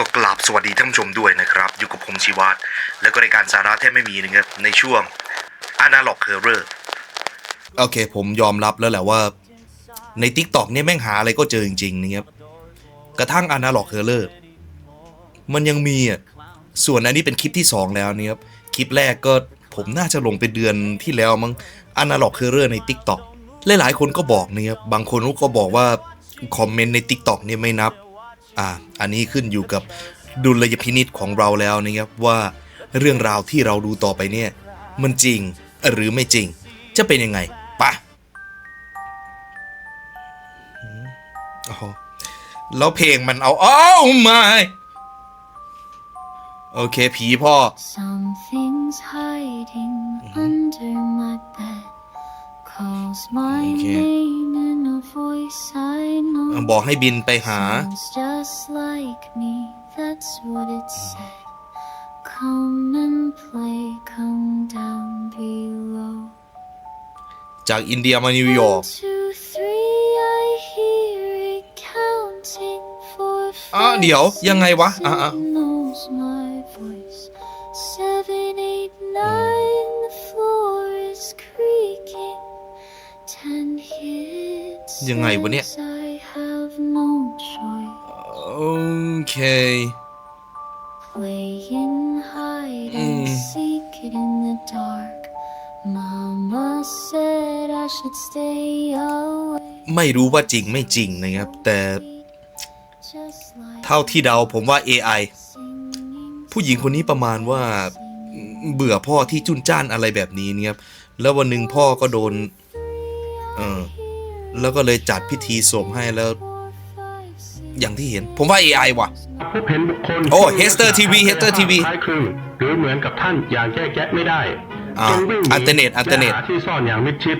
ก็กราบสวัสดีท่านผู้ชมด้วยนะครับ อยู่กับผมชีวัตแล้วก็รายการสาระแทบไม่มีนะครับในช่วง Analog Horror โอเค ผมยอมรับแล้วแหละว่า ใน Tik t o อกเนี่ยแม่งหาอะไรก็เจอจริงๆนะครับกระทั่ง Analog Horror มันยังมีอะส่วนอันนี้เป็นคลิปที่ 2 แล้วนะครับคลิปแรกก็ผมน่าจะลงไปเดือนที่แล้วมั้ง Analog Horror ใน Tik t o อกหลายๆคนก็บอกนะครับบางคนก็บอกว่าคอมเมนต์ใน Tik t o อกเนี่ยไม่นับ อ่าอันนี้ขึ้นอยู่กับดุลยพินิษของเราแล้วนะครับว่าเรื่องราวที่เราดูต่อไปเนี่ย มันจริงหรือไม่จริง จะเป็นยังไงปะอืมอ๋อแล้วเพลงมันเอาอ้าวไม่โอเค ผีพ่อ Something's hiding under my bed. Calls my Okay. name in a voice I know. บอกให้บินไปหา Sounds just like me, that's what it said. Come and play, come down below. จากอินเดียมานิวยอร์ก One, two, three, I hear it counting for อะเดี๋ยวยังไงวะอะ ยังไงวะเนี่ย this, I have no choice. โอเค Playing hide Mm. and seek it in the dark. Mama said I should stay away. ไม่รู้ว่าจริงไม่จริงนะครับ แต่ Just like เท่าที่เดาผมว่า AI singing ผู้หญิงคนนี้ประมาณว่าเบื่อพ่อที่จุนจ้านอะไรแบบนี้เนี่ยครับ แล้ววันหนึ่งพ่อก็โดน เออ แล้วก็เลยจัดพิธีส่งให้แล้ว อย่างที่เห็น ผมว่า AI ว่ะ พบเห็นบุคคลโอ้ Hester TV Hester TV คล้ายคลึงหรือเหมือนกับท่านอย่างแยกแยะไม่ได้อ่าจงวิ่งหนีอันเทอร์เน็ตอันเทอร์เน็ตและหาที่ซ่อนอย่างมิดชิด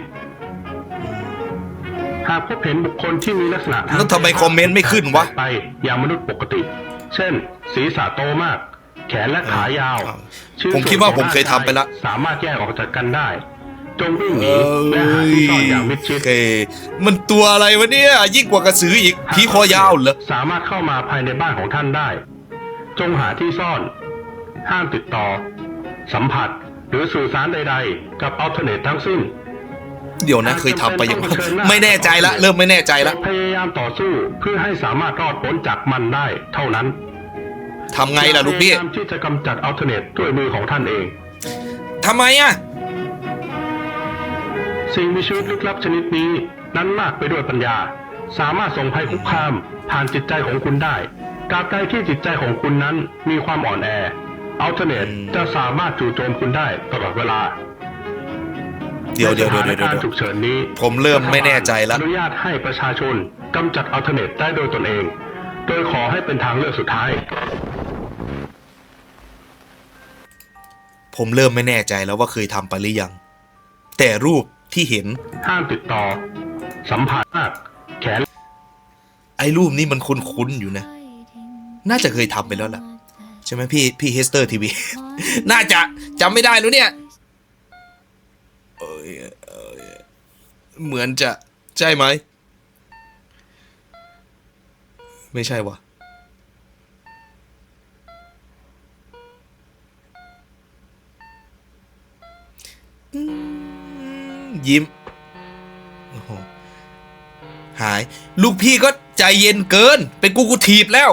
หากพบเห็นบุคคลที่มีลักษณะทางแล้วทำไมคอมเมนต์ไม่ขึ้นวะ ไปอย่างมนุษย์ปกติ เช่น ศีรษะโตมาก แขนและขายาวอ่าชิ้นผมคิดว่าผมเคยทำไปละ สามารถแยกออกจากกันได้ จงวิ่งหเอนีและหาที่ซ่อนอย่างมิดชิโอดเคมันตัวอะไรวะเนี่ย ยิ่งกว่ากระสืออีกผีคอยาวเหรอ สามารถเข้ามาภายในบ้านของท่านได้ จงหาที่ซ่อน ห้ามติดต่อ สัมผัส หรือสื่อสารใด ๆ กับอัลเทอร์เนททั้งสิ้น เดี๋ยวนะเคยทำไปยังไม่แน่ใจละ เริ่มไม่แน่ใจละ พยายามต่อสู้เพื่อให้สามารถรอดพ้นจากมันได้ เท่านั้นทำไงล่ะลูกพี่พยายามที่จะกำจัดอัลเทอร์เนทด้วยมือของท่านเองทำไมอะ สิ่งมีชีวิตลึกลับชนิดนี้นั้นมากไปด้วยปัญญา สามารถส่งภัยคุกคาม ผ่านจิตใจของคุณได้ตราบใดที่จิตใจของคุณนั้นมีความอ่อนแออัลเทอร์เนทอืมจะสามารถจู่โจมคุณได้ตลอดเวลาเดี๋ยวเดี๋ยวเดี๋ยวในเดี๋ยวสถานเดี๋ยวการณ์ฉุกเฉินนี้ ผมเริ่มไม่แน่ใจละอนุญาตให้ประชาชนกำจัดอัลเทอร์เนทได้โดยตนเอง โดยขอให้เป็นทางเลือกสุดท้าย ผมเริ่มไม่แน่ใจแล้วว่าเคยทำไปหรือยัง แต่รูป ที่เห็น ห้ามติดต่อ สัมผัสมากแขนไอ้รูปนี้มันคุ้นๆอยู่นะ น่าจะเคยทำไปแล้วล่ะ ใช่ไหมพี่พี่เฮสเตอร์ทีวี น่าจะจำไม่ได้แล้วเนี่ยเอ้ยเอ้ยเหมือนจะใช่ไหม ไม่ใช่วะอืม ยิ้มโอ้โหหาย ลูกพี่ก็ใจเย็นเกิน เป็นกูกูถีบแล้ว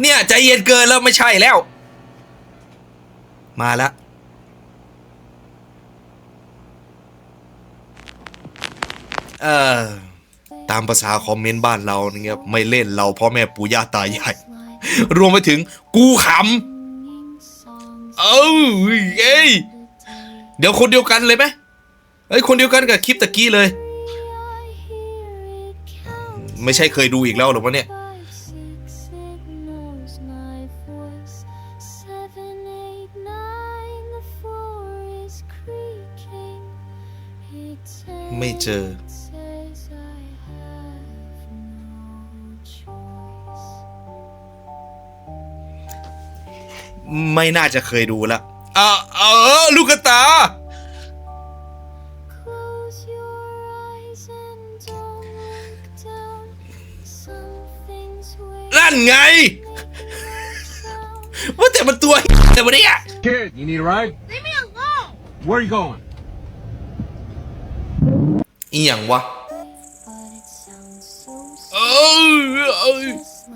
เนี่ยใจเย็นเกินแล้วไม่ใช่แล้ว มาล้วเออตามภาษาคอมเมนต์บ้านเราเนี่ยไม่เล่นเราพ่อแม่ปู่ย่าตายาย รวมไปถึงกูขำ เอ้าเอ้ยเดี๋ยวคนเดียวกันเลยไหมเอ้ยคนเดียวกันกับคลิปตะกี้เลย ไม่ใช่เคยดูอีกแล้วหรอวะเนี่ยไม่เจอ ไม่น่าจะเคยดูละเออเออลูกกระตา Close your eyes and don't look down. นไง ว่าแต่มันตัวแต่วันนี้อะ Kid, you need a ride? Leave me alone! Where are you going? อีหยังวะ But it sounds so เออเออ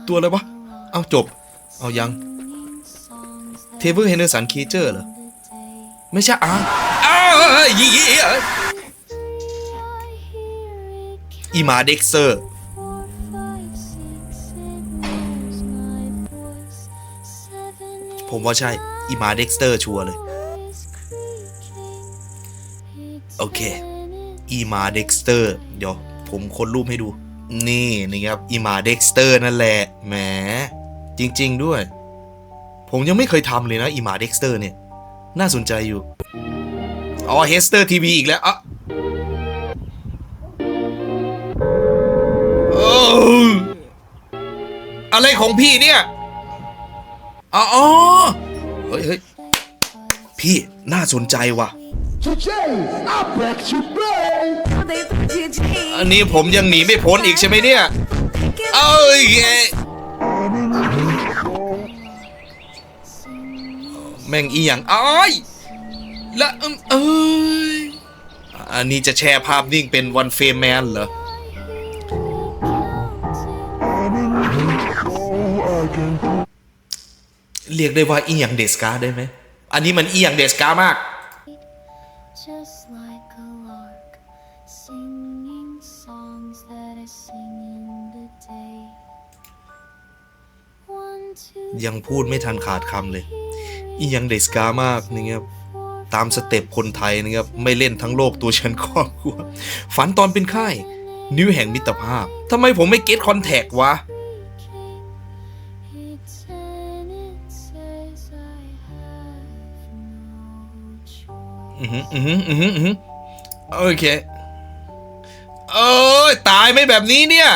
ตัวอะไรวะ เอาจบ เอายัง songs เทเบิลเฮนเดอร์สันคีเจอร์เหรอ ไม่ใช่อะอ้าวยี่ I hear it อีมาเด็กเซอร์ ผมว่าใช่อีมาเด็กเตอร์ชัวร์เลย โอเคอีมาเด็กสเตอร์เดี๋ยวผมคนรูปให้ดู นี่นะครับอีมาเด็กสเตอร์นั่นแหละแหมจริง ๆ ด้วย ผมยังไม่เคยทำเลยนะอีมาเด็กสเตอร์เนี่ย น่าสนใจอยู่ อ๋อเฮสเตอร์ทีวีอีกแล้วอะอะไรของพี่เนี่ยอ๋ออ๋อเฮ้ยเฮ้ยพี่น่าสนใจว่ะ อันนี้ผมยังหนีไม่พ้นอีกใช่ไหมเนี่ย เอ้ย แม่งอีหยังอ้ยและอืมเอ้ยอันนี้จะแชร์ภาพนิ่งเป็นวันเฟรมแมนเหรอ เรียกได้ว่าอีหยังเดสกาได้ไหม อันนี้มันอีหยังเดสกามาก Just like a lark, singing songs that I sing in the day. ยังพูดไม่ทันขาดคำเลย อียังเดสกามากนะครับตามสเต็ปคนไทยนะครับไม่เล่นทั้งโลกตัวฉันครอบครัวฝันตอนเป็นค่าย นิ้วแห่งมิตรภาพทำไมผมไม่เก็ตคอนแทควะอือหืออือหืออือหืออือหือโอเคเอ้ยตายไหมแบบนี้เนี่ย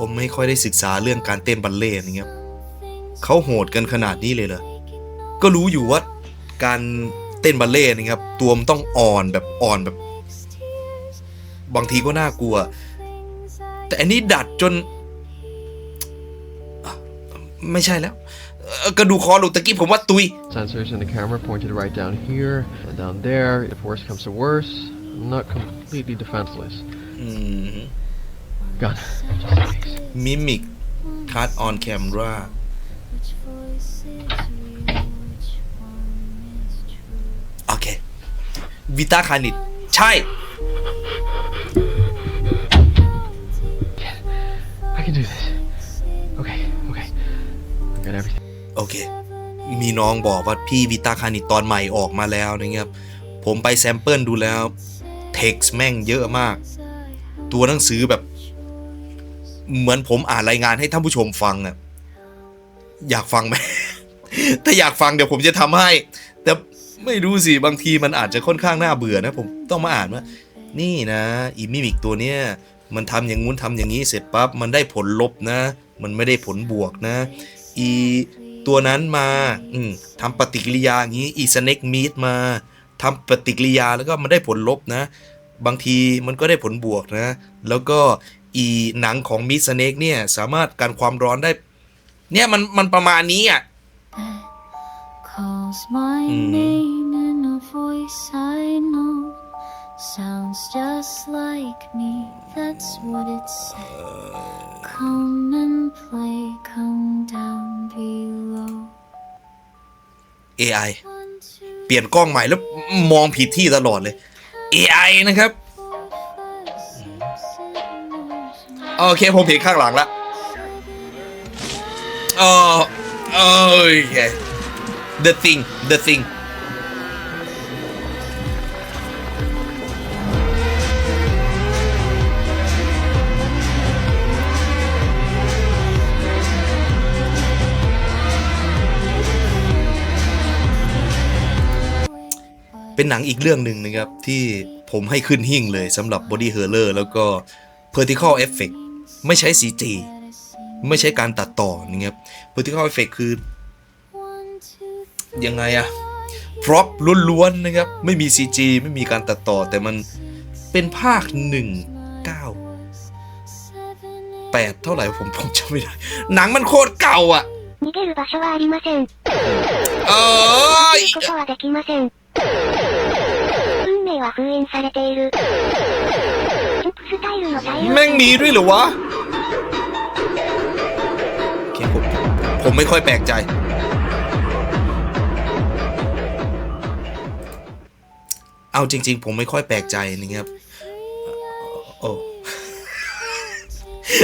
ผมไม่ค่อยได้ศึกษาเรื่องการเต้นบัลเล่ต์นะครับ things เขาโหดกันขนาดนี้เลยเหรอ making no ก็รู้อยู่ว่าการเต้นบัลเล่ต์นะครับ ตัวมันต้องอ่อนแบบอ่อนแบบ tears. บางทีก็น่ากลัว Things I แต่อันนี้ดัดจนอะไม่ใช่แล้วเอ่อกระดูกคอหลุดตะกี้ผมว่าตุย Sensors in the camera pointed right down here and down there. If worse comes to worse, I'm not completely defenseless. อืม กคัดออนแคมรา Which voice is real? Which one is true? โอเควิตาคานิตใช่ I can do this. Okay, okay. I got everything. โอเค มีน้องบอกว่าพี่วิตาคานิตตอนใหม่ออกมาแล้วนะครับ ผมไปแซมเปิลดูแล้ว เท็กซ์แม่งเยอะมาก ตัวหนังสือแบบ เหมือนผมอ่านรายงานให้ท่านผู้ชมฟังอะอยากฟังไหม ถ้าอยากฟังเดี๋ยวผมจะทำให้ แต่ไม่รู้สิบางทีมันอาจจะค่อนข้างน่าเบื่อนะ ผมต้องมาอ่านว่า นี่นะอีมิมิกตัวเนี้ยมันทำอย่างงู้นทำอย่างนี้เสร็จปั๊บมันได้ผลลบนะ มันไม่ได้ผลบวกนะ อีตัวนั้นมาอืมทำปฏิกิริยาอย่างนี้อีสเน็กมีดมาทำปฏิกิริยาแล้วก็มันได้ผลลบนะ บางทีมันก็ได้ผลบวกนะ แล้วก็ อีหนังของมิสเน็กเนี่ย สามารถกันความร้อนได้ เนี่ยมันมันประมาณนี้อะ calls my Mm. name in a voice I know. Sounds just like me, that's what it said. Come and play, come down below. AI One, two, เปลี่ยนกล้องใหม่แล้วมองผิดที่ตลอดเลย AI นะครับ โอเคผมเห็นข้างหลังละเออโอเค The thing The thing เป็นหนังอีกเรื่องหนึ่งนะครับ ที่ผมให้ขึ้นหิ่งเลยสำหรับ Body Horror แล้วก็ Vertical Effect ไม่ใช้ CG ไม่ใช้การตัดต่อนี่ครับ practical effect คือ ยังไงอะพร็อพล้วนๆนะครับ ไม่มี CG ไม่มีการตัดต่อ แต่มันเป็นภาค 1 9 8 เท่าไหร่ผมผมจำไม่ได้ หนังมันโคตรเก่าอะเออแม่งมีด้วยเหรอวะ ผมไม่ค่อยแปลกใจ เอาจริง ๆ ผมไม่ค่อยแปลกใจนะครับ โอ้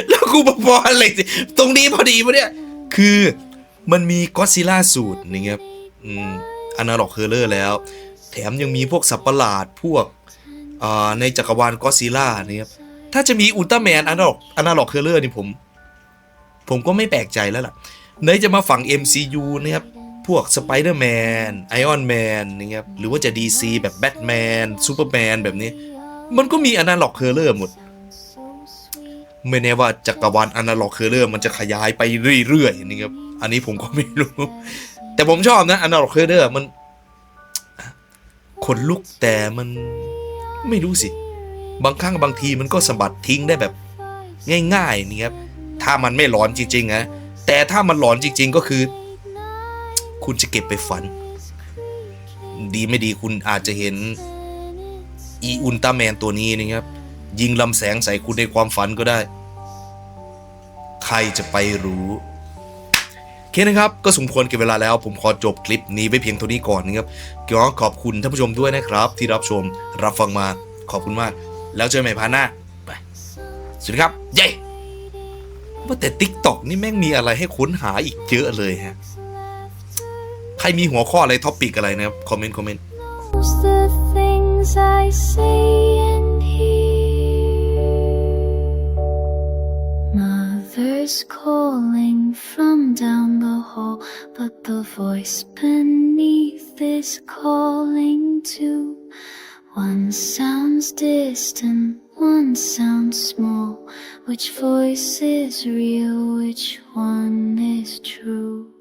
แล้วกูมาพออะไรสิตรงนี้พอดีปะเนี่ย คือมันมีก็ซิล่าสูตรนะครับอืมอนาล็อกเฮอร์เลอร์แล้ว แถมยังมีพวกสัตว์ประหลาดพวกอ่าในจักรวาลก็ซิล่านะครับถ้าจะมีอุลตร้าแมนอนาล็อกอนาล็อกเฮอร์เลอร์นี่ผม ผมก็ไม่แปลกใจแล้วล่ะ ไหนจะมาฝั่ง MCU นะครับ พวกสไปเดอร์แมนไอออนแมนนะครับ หรือว่าจะ DC แบบแบทแมนซูเปอร์แมนแบบนี้ มันก็มีอนาล็อกเฮอร์เลอร์หมด ไม่แน่ว่าจักรวาลอนาล็อกเฮอร์เลอร์มันจะขยายไปเรื่อยๆนะครับ อันนี้ผมก็ไม่รู้ แต่ผมชอบนะอนาล็อกเฮอร์เลอร์มันขนลุกแต่มันไม่รู้สิ บางครั้งบางทีมันก็สะบัดทิ้งได้แบบง่ายๆนี่ครับ ถ้ามันไม่หลอนจริงๆนะ แต่ถ้ามันหลอนจริง ๆ ก็คือ คุณจะเก็บไปฝัน ดีไม่ดีคุณอาจจะเห็น อีอุลตร้าแมนตัวนี้นะครับ ยิงลำแสงใส่คุณในความฝันก็ได้ ใครจะไปรู้เคนะครับ ก็สมควรเก็บเวลาแล้ว ผมขอจบคลิปนี้ไว้เพียงเท่านี้ก่อนนะครับก็ขอบคุณท่านผู้ชมด้วยนะครับ ที่รับชมรับฟังมาขอบคุณมาก แล้วเจอกันใหม่พาร์ทหน้าไปสวัสดีครับ เย้ ว่าแต่ t ิ k t o k นี่แม่งมีอะไรให้ค้นหาอีกเยอะเลยฮะ ใครมีหัวข้ออะไรท็อปิกอะไรนะครับ คอมเมนต์ คอมเมนต์ the things I say and hear Mother's calling from down the hall But the voice beneath is calling too. One sounds distant, one sounds small. Which voice is real, which one is true?